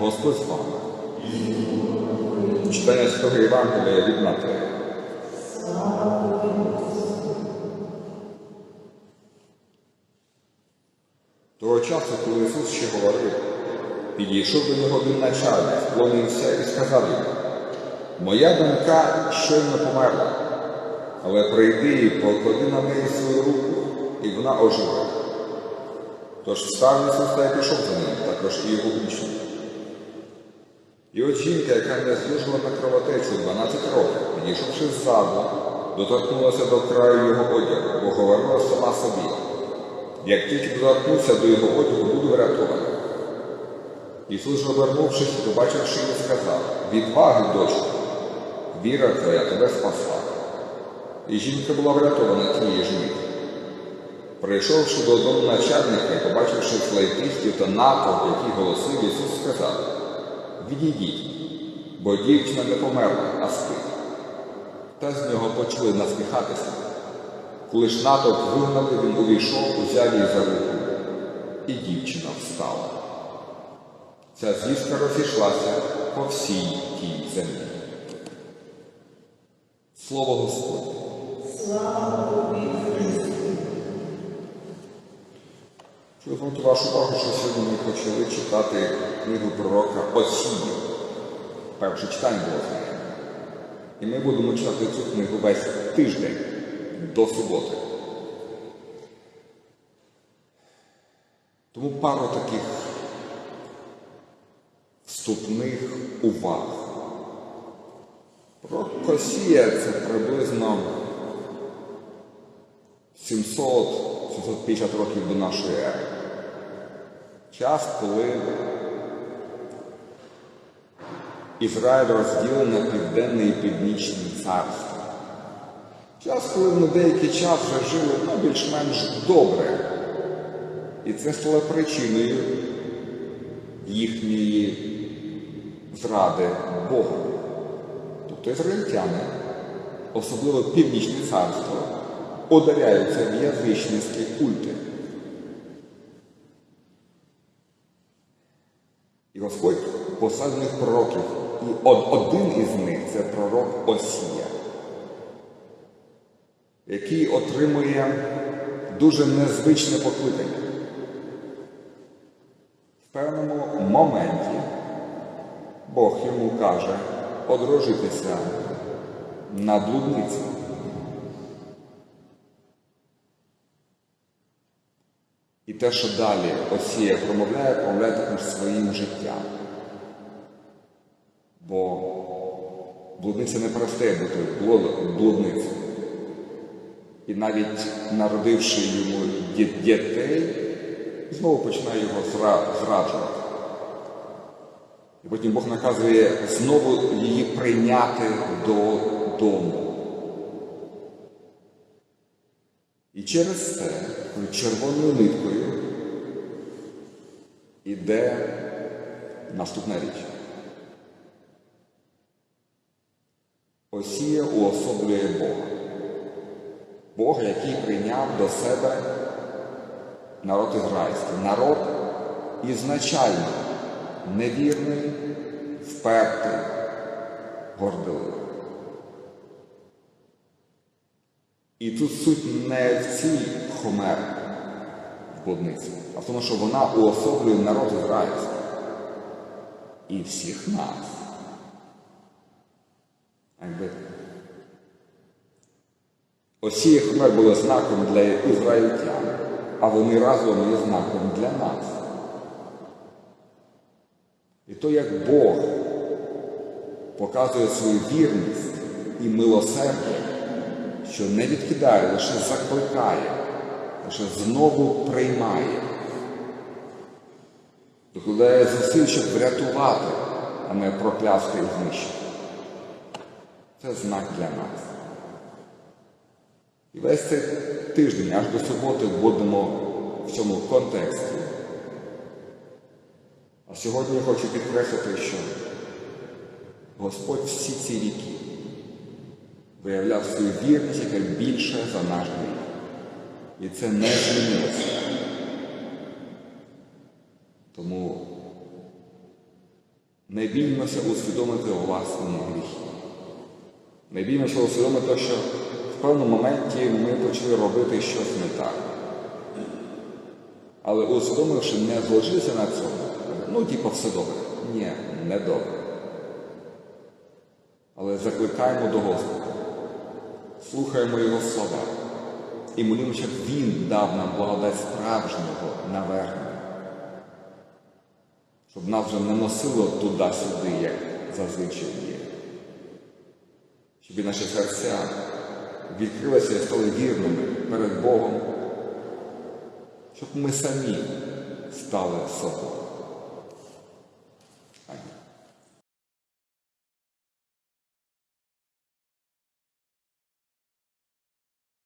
Господь з вами. Читання Святого Євангелія від Матея. Того часу, коли Ісус ще говорив, підійшов до нього один начальник, склонився і сказав йому, Моя донька щойно померла, але прийди і поклади на неї свою руку, і вона оживе. Тож встав Ісус та й пішов за ним, також і його учні. І от жінка, яка не злужила на кровотечу 12 років, підійшовши ззаду, доторкнулася до краю його одягу, бо говорила сама собі. Як тільки доторкнуся до його одягу, буду врятований. Ісус обернувшись, побачивши її, сказав, відваги, дочко, віра твоя тебе спасла. І жінка була врятована тієї ж миті. Прийшовши додому начальника і побачивши флейтистів та натовп, який голосив, Ісус сказав, відійдіть, бо дівчина не померла, а спить. Та з нього почали насміхатися. Коли ж натовп вигнали, він увійшов, узяв її за руку, і дівчина встала. Ця звістка розійшлася по всій тій землі. Слово Господне. Хочу звернути вашу увагу, що сьогодні ми почали читати книгу пророка Осії. Перше читання було. І ми будемо читати цю книгу весь тиждень до суботи. Тому пару таких вступних уваг. Пророк Осія це приблизно 700-750 років до нашої ери. Час, коли Ізраїль розділений на південне і північне царство. Час, коли вони деякий час вже жили ну, більш-менш добре. І це стало причиною їхньої зради Богу. Тобто ізраїльтяни, особливо північне царство, ударяються в язичницькі культи. Господь послав них пророків. І один із них це пророк Осія, який отримує дуже незвичне покликання. В певному моменті Бог йому каже одружитися на блудниці. І те, що далі Осія промовляє, промовляє також своїм життям. Бо блудниця не перестає бути блуд- блудницею. І навіть народивши йому дітей, знову починає його зраджувати. І потім Бог наказує знову її прийняти додому. І через такою червоною ниткою іде наступна річ. Осія уособлює Бога. Бога, який прийняв до себе народ ізраїльський. Народ ізначально невірний, впертий, гордовий. І тут суть не в цій хомер в блудниці, а в тому, що вона уособлює народ ізраїльський і всіх нас. Якби Осія хомер були знаком для ізраїльтян, а вони разом є знаком для нас. І то, як Бог показує свою вірність і милосердя, що не відкидає, лише закликає, лише знову приймає, докладає зусиль, щоб врятувати, а не проклясти і знищити. Це знак для нас. І весь цей тиждень аж до суботи будемо в цьому контексті. А сьогодні я хочу підкреслити, що Господь всі ці віки виявляв свою вірність, яка більша за наш гріх. І це не змінилося. Тому Не біймося усвідомити власні гріхи. Не біймося усвідомити, що в певному моменті ми почали робити щось не так. Але усвідомивши, не зложитися на цьому, ну, типу, все добре. Ні, не добре. Але закликаємо до Господа, слухаємо Його слова і молимо, щоб Він дав нам благодать справжнього навернення, щоб нас вже не носило туди-сюди, як зазвичай є. Щоб і наші серця відкрилися і стали вірними перед Богом, щоб ми самі стали собою.